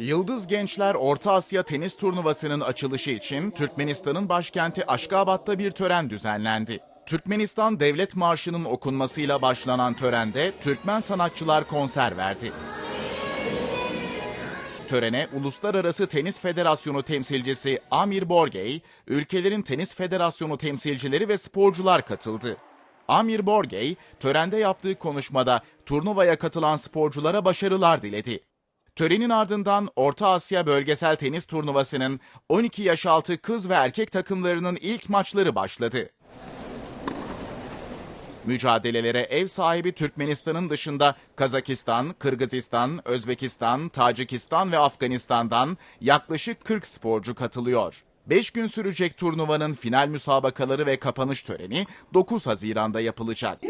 Yıldız Gençler Orta Asya Tenis Turnuvası'nın açılışı için Türkmenistan'ın başkenti Aşkabat'ta bir tören düzenlendi. Türkmenistan Devlet Marşı'nın okunmasıyla başlanan törende Türkmen sanatçılar konser verdi. Törene Uluslararası Tenis Federasyonu temsilcisi Amir Borgey, ülkelerin tenis federasyonu temsilcileri ve sporcular katıldı. Amir Borgey, törende yaptığı konuşmada turnuvaya katılan sporculara başarılar diledi. Törenin ardından Orta Asya Bölgesel Tenis Turnuvası'nın 12 yaş altı kız ve erkek takımlarının ilk maçları başladı. Mücadelelere ev sahibi Türkmenistan'ın dışında Kazakistan, Kırgızistan, Özbekistan, Tacikistan ve Afganistan'dan yaklaşık 40 sporcu katılıyor. 5 gün sürecek turnuvanın final müsabakaları ve kapanış töreni 9 Haziran'da yapılacak.